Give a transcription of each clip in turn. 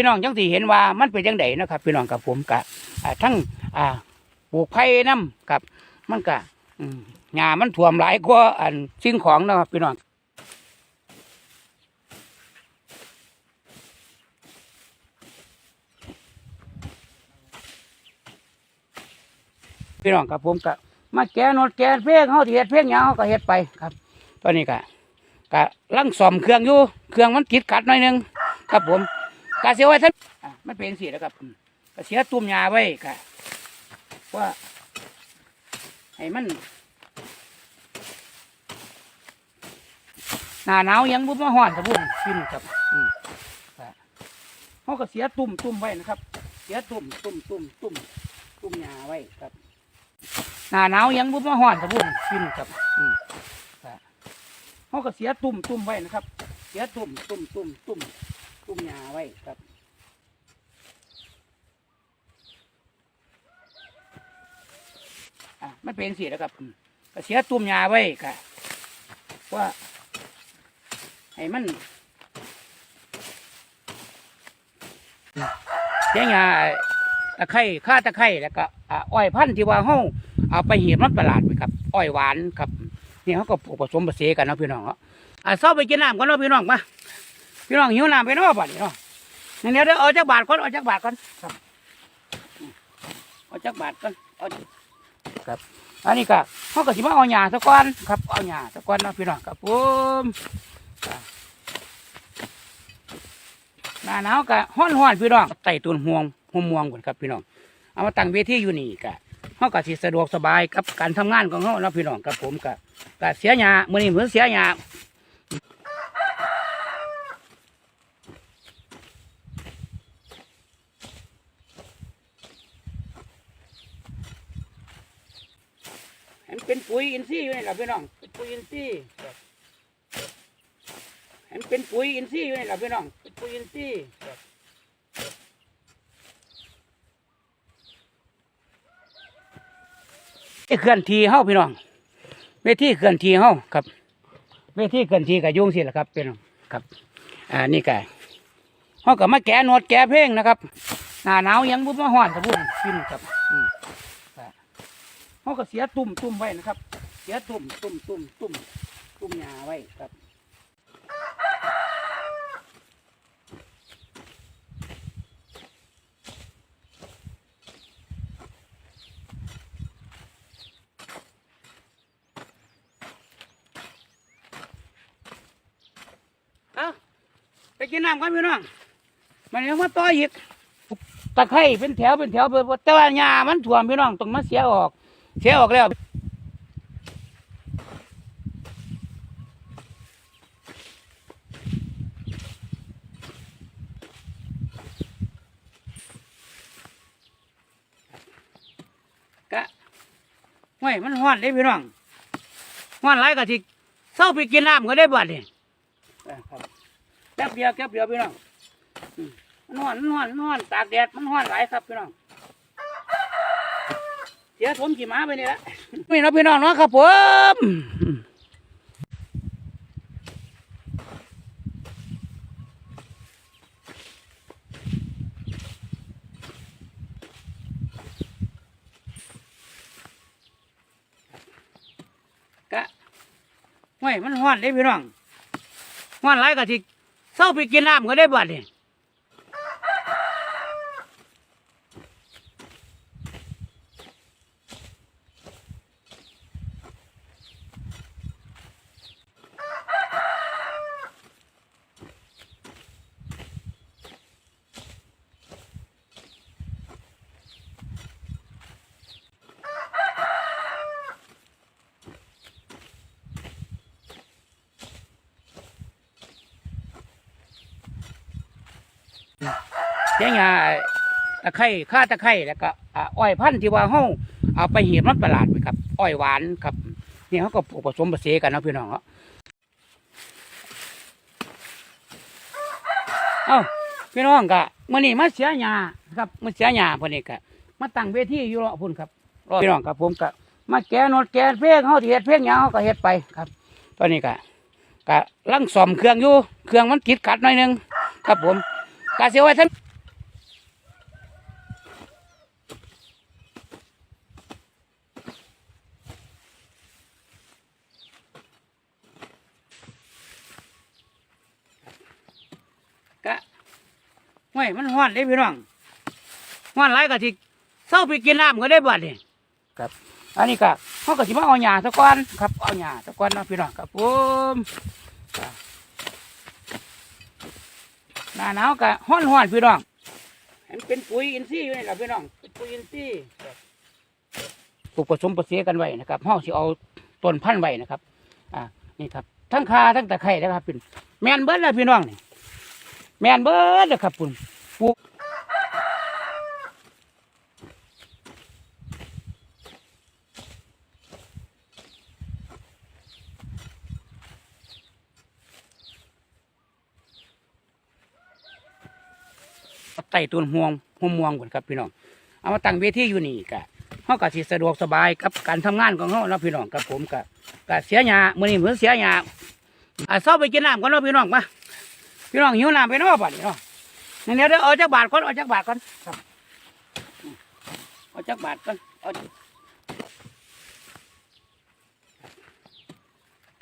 พี่น้องจังสิเห็นว่ามันเป็นจังไดนะครับ พี่น้องกับผมกะอ่าทั้งปลูกไผ่น้ำกับมันกะอืมหญ้ามันท่วมหลายกว่าอันสิ่งของนะครับพี่น้องพี่น้องกับผมกะมาแกะโนดแกะเพลงเฮาเฮ็ดเพลงหยังเฮาก็เฮ็ดไปครับ ตอนนี้กะกะลังซ่อมเครื่องอยู่ เครื่องมันติดขัดหน่อยหนึงครับผม กะเสียไว้ท่านมันเป็นสิแล้วครับก็เสียตุ่มยาไว้กะว่าให้มันหนาหนาวยังบุ้มาห้อนครับผมกินครับอืมกะเขาก็เสียตุ่มตุ่มไว้นะครับ เสียตุ่มตุ่มตุ่มตุ่มตุ่มยาไว้ครับหนาหนาวยังบุ้มาห้อนครับผมกินครับอืมกะเขาก็เสียตุ่มตุ่มไว้นะครับ เสียตุ่มตุ่มตุ่มตุ่ม ตุ่มยาไว้ครับอะมันเป็นสิแล้วครับอืมก็เสียตุ่มยาไว้กะว่าให้มันเสียยาตะไคร้ข้าตะไคร้แล้วก็อ้อยพันธุ์ที่ว่าเฮาเอาไปเหีบมันประหลาดไปครับ อ้อยหวานครับนี่เขาก็ผสมผสานกันเนาะพี่น้องเนาะอะเศร้าไปกินน้ำกันเนาะพี่น้องมา พี่น้องหิวน้ำไปเนาะบัดนี้เนาะเดี๋ยวเดี๋ยวเอาจากบาทก่อนเอาจากบาทก่อนครับเอาจากบาทก่อนเอาครับอันนี้ก็เขาก็สิมาเอาหญ้าสักก้อนครับเอาหญ้าสักก้อนเนาะพี่น้องครับผมหน้าหนาวก็ห้อนห้อนพี่น้องไต่ตุนห่วงห่มม่วงก่อนครับพี่น้องเอามาตั้งเวทีอยู่นี่ก็เขาก็สิสะดวกสบายกับการทำงานของเขาเนาะพี่น้องครับผมก็ก็เสียหญ้ามื้อนี้เหมือนเสียหญ้า เป็นปุ๋ยอินทรีย์อยู่นี่แหละพี่น้องเป็นปุ๋ยอินทรีย์ครับเห็นเป็นปุ๋ยอินทรีย์อยู่นี่แหละพี่น้องเป็นปุ๋ยอินทรีย์ครับเอ้เคลื่อนที่เฮาพี่น้องเวทีเคลื่อนที่เฮาครับ เวทีเคลื่อนที่กับยุ่งสิแหละครับพี่น้องครับ อ่านี่ไก่เฮากับมาแกะโนดแกะเพลงนะครับหน้าหนาวยังบุมาห้อนครับพุ่นกินครับอืมครับ เขาก็เสียตุ่มตุ่มไว้นะครับ เสียตุ่มตุ่มตุ่มตุ่มตุ่มยาไว้ครับเอาไปกินน้ำกันพี่น้องมันยังมาต่ออีกตะไคร้เป็นแถวเป็นแถวไปหมดแต่ว่าหญ้ามันถ่วมพี่น้องต้องมาเสียออก เสียออกแล้วกะห้วยมันห้อนได้พี่น้องห้อนไรก็ที่เศร้าไปกินน้ำก็ได้บัดนี่แป๊บเดียวแป๊บเดียวพี่น้องอืมมันห้อนมันห้อนมันห้อนตากแดดมันห้อนหลายครับพี่น้อง เสียวผมขี่ม้าไปนี่ละพี่น้องพี่น้องเนาะครับผมกะห้วยมันห้อนได้พี่น้องห้อนไรก็ที่เศร้าไปกินน้ำก็ได้บัดนี่ สียงาตะไคร้ข้าตะไคร้แล้วก็อ้อยพันธุ์ที่ว่าเฮาเอาไปเหีบมันประหลาดไปครับ อ้อยหวานครับนี่เขาก็ผสมผสานกันนะพี่น้องเนาะเอ้าพี่น้องกะมื่อนี้มาเสียหญ้าครับมาเสียหญ้าพอนี้กะมาตั้งเวทีอยู่รอพุ่นครับรอพี่น้องครับผมกะมาแกนดแกะเพลงเฮาเฮ็ดเพลงหยังเฮาก็เฮ็ดไปครับ ตอนนี้กะกะลังซ่อมเครื่องอยู่เครื่องมันติดขัดหน่อยหนึงครับผมกะเสียไว้ท่าน ห้ยมันห้อนเด้พี่น้องห้อนหลายก็สิเศร้าไปกินน้ำก็ได้บัดนี่ครับ อันนี้ก็เขาก็สิมาเอาหญ้าตะกอนครับเอาหญ้าตะกอนเนาะพี่น้องครับผมครับหน้าหนาวก็ห้อนห้อนๆพี่น้องเห็นเป็นปุ๋ยอินทรีย์อยู่นี่แหละพี่น้องเป็นปุ๋ยอินทรีย์ครับปลูกผสมผสานกันไว้นะครับห้องสิเอาต้นพันธุ์ไว้นะครับ อ่านี่ครับทั้งคาทั้งตะไคร้นะครับเป็นแมนเบิร์ดเลยพี่น้องนี่ แมนเบิดเลยครับคุณปลูไต่ต้นห่วงห่วงม่วงก่อนครับพี่น้องเอามาตั้งเวทีอยู่นี่กะเขาก็สิสะดวกสบายกับการทำงานของเขาเนาะพี่น้องกับผมกะกะเสียหยาเมื่อนี้เหมือนเสียหยาอะเศร้าไปกินน้ำก่อนเนาะพี่น้องมา พี่น้องหิวน้ำไปเนาะบัดนี้เนาะนี่เดี๋ยวเดี๋ยวเอาจักบาทก่อนเอาจักบาทก่อนครับเอาจักบาทก่อนเอา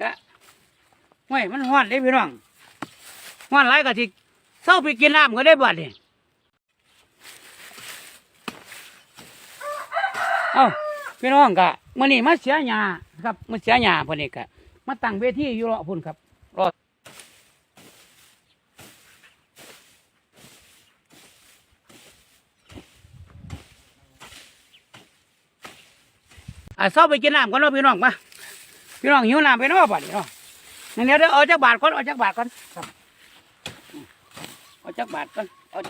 กะห้ยมันห้อนเด้พี่น้องห้อนหลายก็สิเศร้าไปกินน้ำก็ได้บัดนี้เอ้าพี่น้องกะมื่อนี้มาเสียหยาครับมาเสียหยาพอนี้กะมาตั้งเวทีอยู่รอพุ่นครับรอ อะเศร้าไปกินน้ำก่อนเนาะพี่น้องมาพี่น้องหิวน้ำไปเนาะบัดนี้เนาะงั้นเดี๋ยวเดี๋ยวเอาจักบาทก่อนเอาจักบาทก่อนเอาจักบาทก่อนเอา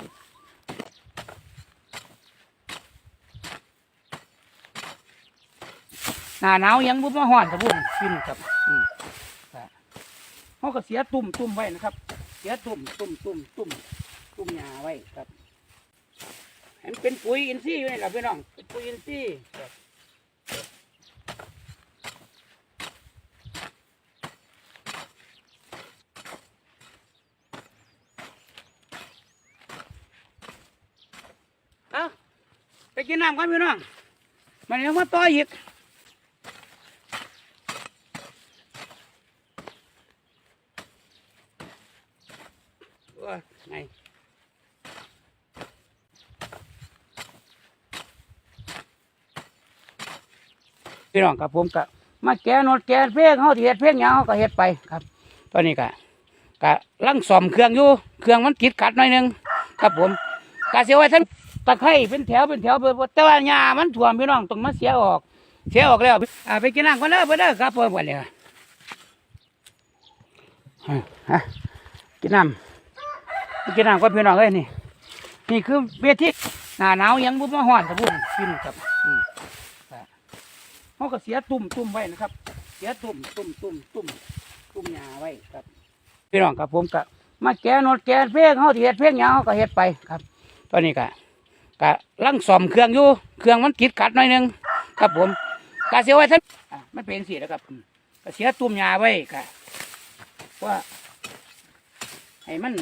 หนาหนาวยังบุบมาห่อนกับพุ่นกินครับอืมเขาก็เสียตุ่มตุ่มไว้นะครับ เสียตุ่มตุ่มตุ่มตุ่มตุ่มหญ้าไว้ครับเห็นเป็นปุ๋ยอินทรีย์อยู่นี่แหละพี่น้องเป็นปุ๋ยอินทรีย์ครับเอา ไปกินน้ำกันพี่น้องมันยังมาต่ออีกว่าไงพี่น้องกับผมกับมาแกนดแกะเพลงเขาเฮ็ดเพลงหยังเขาก็เฮ็ดไปครับ ตอนนี้ก็ก็ลังซ่อมเครื่องอยู่ เครื่องมันติดขัดหน่อยหนึง ครับผมก็เสียไว้ทั้ง ตะไคร้เป็นแถวเป็นแถวไปหมดแต่ว่าหญ้ามันท่วมพี่น้องต้องมาเสียออก เสียออกแล้วอ่าไปกินน้ำกันเด้อไปเด้อครับผมวันนี้ฮะกินน้ำไปกินน้ำก็พี่น้องเอ้ยนี่นี่คือเวทีหนาหนาวยังบุบมาห่อนตะบุ่นกินครับเขาก็เสียตุ่มตุ่มไว้นะครับ เสียตุ่มตุ่มตุ่มตุ่มตุ่มหญ้าไว้ครับพี่น้องกับผมก็มาแกะโนดแกะเพลงเขาเฮ็ดเพลงหยังเขาก็เฮ็ดไปครับ ตอนนี้ก็ ก็ลังซ่อมเครื่องอยู่เครื่องมันติดขัดหน่อยหนึงครับผมก็เสียไว้ทั้งอะมันเป็นสีแล้วครับอืมก็เสียตุ่มหญ้าไว้ก็ว่าให้มัน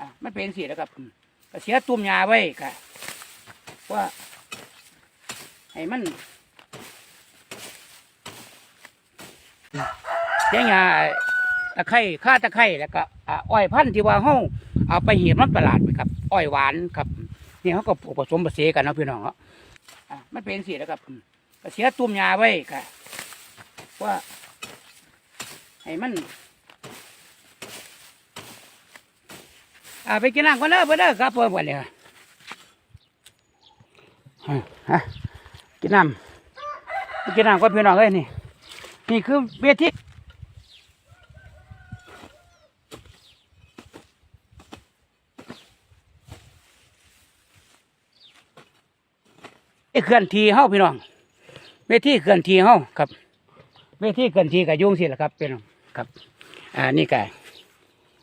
อะมันเป็นสีแล้วครับอืมก็เสียตุ่มยาไว้ก็ว่าให้มัน เสียยาตะไคร้ข้าตะไคร้แล้วก็อ้อยพันธุ์ที่ว่าเฮาเอาไปเหีบมันประหลาดไปครับ อ้อยหวานครับนี่เขาก็ปลูกผสมผสานกันเนาะพี่น้องเนาะมันเป็นสีแล้วครับก็เสียตุ่มยาไว้ก็ว่าให้มันอาไปกินน้ำกันเด้อไปเด้อครับผมวันนี้ฮะกินน้ำไปกินน้ำก็พี่น้องเอ้ยนี่นี่คือเวที เคลื่อนทีเฮาพี่น้องเวทีเคลื่อนทีเฮาครับเวทีเคลื่อนทีกับยุงสิแหละครับพี่น้องครับอ่านี่ไก่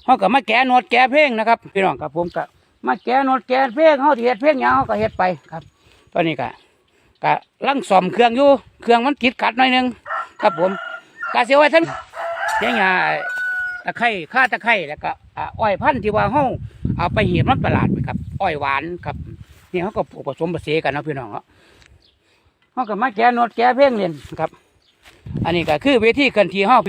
เขาก็มาแกะโนดแกะเพลงนะครับพี่น้องครับผมก็มาแกะโนดแกะเพลงเขาที่เฮ็ดเพลงหยังเขาก็เฮ็ดไปครับ ตอนนี้ก็ก็ลังซ่อมเครื่องอยู่เครื่องมันติดขัดหน่อยหนึงครับผมก็เสียไว้ทั้งเสียหญ้าตะไคร้ข้าตะไคร้แล้วก็อ้อยพันธุ์ที่ว่าเฮาเอาไปเหีบมันประหลาดไปครับ อ้อยหวานครับนี่เขาก็ปลูกผสมผสานกันนะพี่น้องเนาะ เขาก็มาแก้โนดแก้เพ่งเรียนครับ อันนี้ก็คือเวทีกันทีห้อง